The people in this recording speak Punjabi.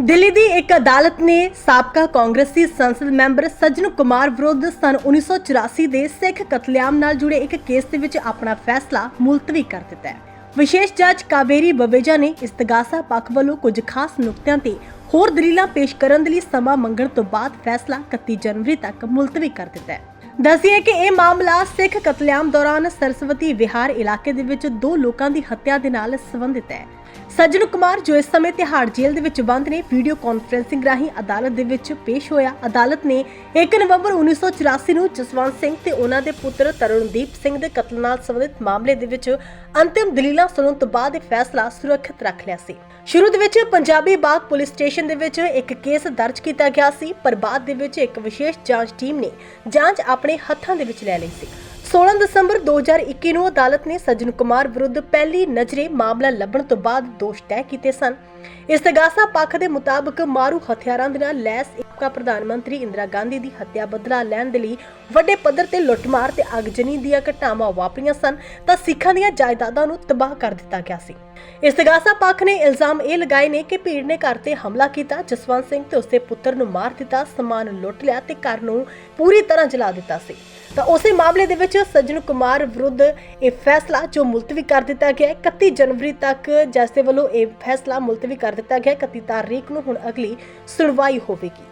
ਦਿੱਲੀ ਦੀ ਇੱਕ ਅਦਾਲਤ ਨੇ ਸਾਬਕਾ ਕਾਂਗਰਸੀ ਸੰਸਦ ਮੈਂਬਰ ਸੱਜਣ ਕੁਮਾਰ ਵਿਰੁੱਧ ਸਨ 1984 ਦੇ ਸਿੱਖ ਕਤਲੇਆਮ ਨਾਲ ਜੁੜੇ ਇੱਕ ਕੇਸ ਦੇ ਵਿੱਚ ਆਪਣਾ ਫੈਸਲਾ ਮੁਲਤਵੀ ਕਰ ਦਿੱਤਾ ਹੈ। ਵਿਸ਼ੇਸ਼ ਜੱਜ ਕਾਵੇਰੀ ਬਵੇਜਾ ਨੇ ਇਸਤਗਾਸਾ ਪੱਖ ਵੱਲੋਂ ਕੁਝ ਖਾਸ ਨੁਕਤਿਆਂ ਤੇ ਹੋਰ ਦਲੀਲਾਂ ਪੇਸ਼ ਕਰਨ ਦੇ ਲਈ ਸਮਾਂ ਮੰਗਣ ਤੋਂ ਬਾਅਦ ਫੈਸਲਾ 31 ਜਨਵਰੀ ਤੱਕ ਮੁਲਤਵੀ ਕਰ ਦਿੱਤਾ ਹੈ। ਦੱਸਿਏ ਕਿ ਇਹ ਮਾਮਲਾ ਸਿੱਖ ਕਤਲੇਆਮ ਦੌਰਾਨ ਸਰਸਵਤੀ ਵਿਹਾਰ ਇਲਾਕੇ ਦੇ ਵਿੱਚ ਦੋ ਲੋਕਾਂ ਦੀ ਹੱਤਿਆ ਦੇ ਨਾਲ ਸੰਬੰਧਿਤ ਹੈ। ਸੱਜਣ ਕੁਮਾਰ, ਜੋ ਇਸ ਸਮੇਂ ਤਿਹਾੜ ਜੇਲ੍ਹ ਦੇ ਵਿੱਚ ਬੰਦ ਨੇ, ਵੀਡੀਓ ਕਾਨਫਰੈਂਸਿੰਗ ਰਾਹੀਂ ਅਦਾਲਤ ਦੇ ਵਿੱਚ ਪੇਸ਼ ਹੋਇਆ। ਅਦਾਲਤ ਨੇ 1 ਨਵੰਬਰ 1984 ਨੂੰ ਜਸਵੰਤ ਸਿੰਘ ਤੇ ਉਹਨਾਂ ਦੇ ਪੁੱਤਰ ਤਰੁਣਦੀਪ ਸਿੰਘ ਦੇ ਕਤਲ ਨਾਲ ਸੰਬੰਧਿਤ ਮਾਮਲੇ ਦੇ ਵਿੱਚ ਅੰਤਿਮ ਦਲੀਲਾਂ ਸੁਣਨ ਤੋਂ ਬਾਅਦ ਇਹ ਫੈਸਲਾ ਸੁਰੱਖਿਅਤ ਰੱਖ ਲਿਆ ਸੀ। ਸ਼ੁਰੂ ਦੇ ਵਿੱਚ ਪੰਜਾਬੀ ਬਾਗ ਪੁਲਿਸ ਸਟੇਸ਼ਨ ਦੇ ਵਿੱਚ ਇੱਕ ਕੇਸ ਦਰਜ ਕੀਤਾ ਗਿਆ ਸੀ, ਪਰ ਬਾਅਦ ਦੇ ਵਿੱਚ ਇੱਕ ਵਿਸ਼ੇਸ਼ ਜਾਂਚ ਟੀਮ ਨੇ ਜਾਂਚ ਆਪਣੇ ਹੱਥਾਂ ਦੇ ਵਿੱਚ ਲੈ ਲਈ ਸੀ। 16 ਦਸੰਬਰ 2021 ਨੂੰ ਅਦਾਲਤ ਨੇ ਸੱਜਣ ਕੁਮਾਰ ਵਿਰੁੱਧ ਪਹਿਲੀ ਨਜ਼ਰੇ ਮਾਮਲਾ ਲੱਭਣ ਤੋਂ ਬਾਅਦ ਦੋਸ਼ ਤੈਅ ਕੀਤੇ ਸਨ। ਇਸਤਗਾਸਾ ਪੱਖ ਦੇ ਮੁਤਾਬਕ ਮਾਰੂ ਹਥਿਆਰਾਂ ਦੇ ਨਾਲ ਲੈਸ ਇਕਾ ਪ੍ਰਧਾਨ ਮੰਤਰੀ ਇੰਦਰਾ ਗਾਂਧੀ ਦੀ ਹੱਤਿਆ ਬਦਲਾ ਲੈਣ ਦੇ ਲਈ ਵੱਡੇ ਪੱਧਰ ਤੇ ਲੁੱਟਮਾਰ ਤੇ ਅਗਜਨੀ ਦੀਆਂ ਘਟਨਾਵਾਂ ਵਾਪਰੀਆਂ ਸਨ ਤਾਂ ਸਿੱਖਾਂ ਦੀਆਂ ਜਾਇਦਾਦਾਂ ਨੂੰ ਤਬਾਹ ਕਰ ਦਿੱਤਾ ਗਿਆ ਸੀ। ਇਸਤਗਾਸਾ ਪੱਖ ਨੇ ਇਲਜ਼ਾਮ ਇਹ ਲਗਾਏ ਨੇ ਕਿ ਭੀੜ ਨੇ ਘਰ ਤੇ ਹਮਲਾ ਕੀਤਾ, ਜਸਵੰਤ ਸਿੰਘ ਤੇ ਉਸਦੇ ਪੁੱਤਰ ਨੂੰ ਮਾਰ ਦਿੱਤਾ, ਸਮਾਨ ਲੁੱਟ ਲਿਆ ਤੇ ਘਰ ਨੂੰ ਪੂਰੀ ਤਰ੍ਹਾਂ ਜਲਾ ਦਿੱਤਾ ਸੀ। ਤਾਂ ਉਸੇ ਮਾਮਲੇ ਦੇ ਵਿੱਚ ਸੱਜਣ ਕੁਮਾਰ ਵਿਰੁੱਧ ਇਹ ਫੈਸਲਾ ਜੋ ਮੁਲਤਵੀ ਕਰ ਦਿੱਤਾ ਗਿਆ ਹੈ 31 ਜਨਵਰੀ ਤੱਕ ਜੈਸੇ ਵੱਲੋਂ ਇਹ ਫੈਸਲਾ ਮੁਲਤਵੀ ਕਰ ਦਿੱਤਾ ਗਿਆ ਹੈ 31 ਤਾਰੀਖ ਨੂੰ ਹੁਣ ਅਗਲੀ ਸੁਣਵਾਈ ਹੋਵੇਗੀ।